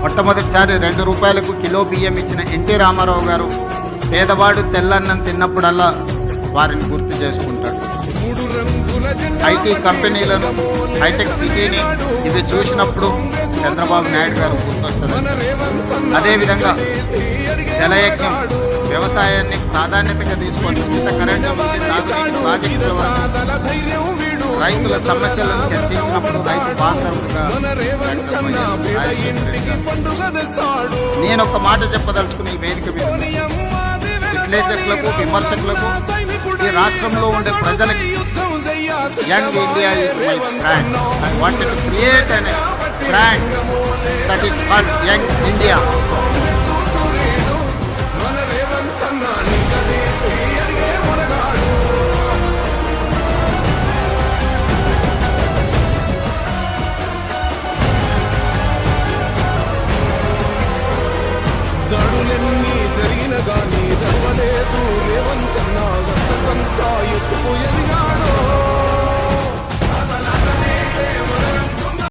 మొట్టమొదటిసారి రెండు రూపాయలకు కిలో బియ్యం ఇచ్చిన ఎన్టీ రామారావు గారు పేదవాడు తెల్లన్నం తిన్నప్పుడల్లా వారిని గుర్తు చేసుకుంటాడు ఐటీ కంపెనీలను హైటెక్ సిటీని ఇది చూసినప్పుడు చంద్రబాబు నాయుడు గారు గుర్తొస్తారు అదేవిధంగా జలయజ్ఞం వ్యవసాయాన్ని ప్రాధాన్యతగా తీసుకొని ఉచిత కరెంటు ప్రాజెక్టుల రైతుల సమస్యలను చర్చించినప్పుడు రైతు బాంధవులుగా నేను ఒక మాట చెప్పదలుచుకుని వేదిక విశ్లేషకులకు విమర్శకులకు ఈ రాష్ట్రంలో ఉండే ప్రజలకి. Young India is my brand I want to create అనే brand that is called young India darling me.